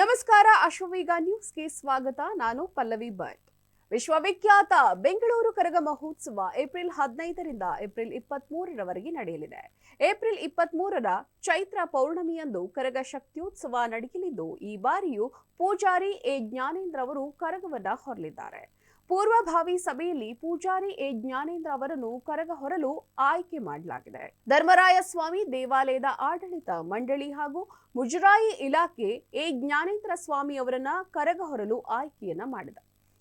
ನಮಸ್ಕಾರ ಅಶ್ವವೇಗ ನ್ಯೂಸ್ಗೆ ಸ್ವಾಗತ. ನಾನು ಪಲ್ಲವಿ ಭಟ್. ವಿಶ್ವವಿಖ್ಯಾತ ಬೆಂಗಳೂರು ಕರಗ ಮಹೋತ್ಸವ ಏಪ್ರಿಲ್ ಹದಿನೈದರಿಂದ ಏಪ್ರಿಲ್ ಇಪ್ಪತ್ತ್ ಮೂರರವರೆಗೆ ನಡೆಯಲಿದೆ. ಏಪ್ರಿಲ್ ಇಪ್ಪತ್ತ್ ಮೂರರ ಚೈತ್ರ ಪೌರ್ಣಮಿಯಂದು ಕರಗ ಶಕ್ತಿಯೋತ್ಸವ ನಡೆಯಲಿದ್ದು, ಈ ಬಾರಿಯೂ ಪೂಜಾರಿ ಎ ಜ್ಞಾನೇಂದ್ರ ಅವರು ಕರಗವನ್ನ ಹೊರಲಿದ್ದಾರೆ. ಪೂರ್ವಭಾವಿ ಸಭೆಯಲ್ಲಿ ಪೂಜಾರಿ ಎ ಜ್ಞಾನೇಂದ್ರ ಅವರನ್ನು ಕರಗ ಹೊರಲು ಆಯ್ಕೆ ಮಾಡಲಾಗಿದೆ. ಧರ್ಮರಾಯ ಸ್ವಾಮಿ ದೇವಾಲಯದ ಆಡಳಿತ ಮಂಡಳಿ ಹಾಗೂ ಮುಜರಾಯಿ ಇಲಾಖೆ ಎ ಜ್ಞಾನೇಂದ್ರ ಸ್ವಾಮಿ ಅವರನ್ನ ಕರಗ ಹೊರಲು ಆಯ್ಕೆಯನ್ನ ಮಾಡಿದೆ.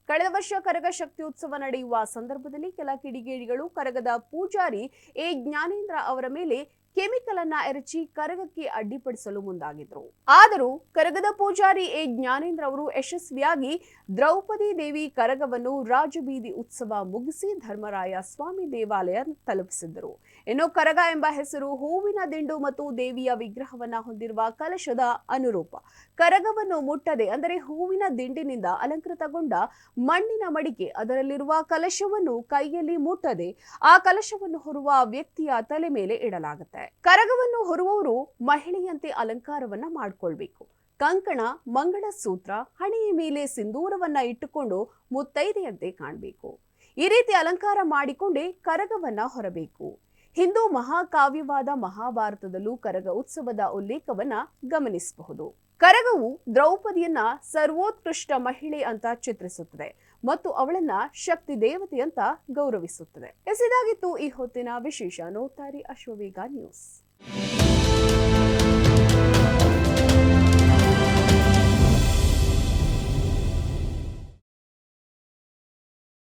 ಕಳೆದ ವರ್ಷ ಕರಗ ಶಕ್ತಿಯೋತ್ಸವ ನಡೆಯುವ ಸಂದರ್ಭದಲ್ಲಿ ಕೆಲ ಕಿಡಿಗೇಡಿಗಳು ಕರಗದ ಪೂಜಾರಿ ಎ ಜ್ಞಾನೇಂದ್ರ ಅವರ ಮೇಲೆ ಕೆಮಿಕಲ್ ಅನ್ನ ಎರಚಿ ಕರಗಕ್ಕೆ ಅಡ್ಡಿಪಡಿಸಲು ಮುಂದಾಗಿದ್ರು. ಆದರೂ ಕರಗದ ಪೂಜಾರಿ ಎ. ಜ್ಞಾನೇಂದ್ರ ಅವರು ಯಶಸ್ವಿಯಾಗಿ ದ್ರೌಪದಿ ದೇವಿ ಕರಗವನ್ನು ರಾಜಬೀದಿ ಉತ್ಸವ ಮುಗಿಸಿ ಧರ್ಮರಾಯ ಸ್ವಾಮಿ ದೇವಾಲಯ ತಲುಪಿಸಿದ್ದರು. ಇನ್ನು ಕರಗ ಎಂಬ ಹೆಸರು ಹೂವಿನ ದಿಂಡು ಮತ್ತು ದೇವಿಯ ವಿಗ್ರಹವನ್ನ ಹೊಂದಿರುವ ಕಲಶದ ಅನುರೂಪ. ಕರಗವನ್ನು ಮುಟ್ಟದೆ ಅಂದರೆ ಹೂವಿನ ದಿಂಡಿನಿಂದ ಅಲಂಕೃತಗೊಂಡ ಮಣ್ಣಿನ ಮಡಿಕೆ ಅದರಲ್ಲಿರುವ ಕಲಶವನ್ನು ಕೈಯಲ್ಲಿ ಮುಟ್ಟದೆ ಆ ಕಲಶವನ್ನು ಹೊರುವ ವ್ಯಕ್ತಿಯ ತಲೆ ಮೇಲೆ ಇಡಲಾಗುತ್ತೆ. ಕರಗವನ್ನು ಹೊರುವವರು ಮಹಿಳೆಯಂತೆ ಅಲಂಕಾರವನ್ನ ಮಾಡ್ಕೊಳ್ಬೇಕು. ಕಂಕಣ ಮಂಗಳಸೂತ್ರ ಹಣೆಯ ಮೇಲೆ ಸಿಂಧೂರವನ್ನ ಇಟ್ಟುಕೊಂಡು ಮುತ್ತೈದೆಯಂತೆ ಕಾಣಬೇಕು. ಈ ರೀತಿ ಅಲಂಕಾರ ಮಾಡಿಕೊಂಡೇ ಕರಗವನ್ನ ಹೊರಬೇಕು. ಹಿಂದೂ ಮಹಾಕಾವ್ಯವಾದ ಮಹಾಭಾರತದಲ್ಲೂ ಕರಗ ಉತ್ಸವದ ಉಲ್ಲೇಖವನ್ನ ಗಮನಿಸಬಹುದು. ಕರಗವು ದ್ರೌಪದಿಯನ್ನ ಸರ್ವೋತ್ಕೃಷ್ಟ ಮಹಿಳೆ ಅಂತ ಚಿತ್ರಿಸುತ್ತದೆ ಮತ್ತು ಅವಳನ್ನ ಶಕ್ತಿ ದೇವತೆ ಅಂತ ಗೌರವಿಸುತ್ತದೆ. ಎಸಿದಾಗಿತ್ತು ಈ ಹೊತ್ತಿನ ವಿಶೇಷ ನೋತಾರಿ ಅಶ್ವವೇಗ ನ್ಯೂಸ್.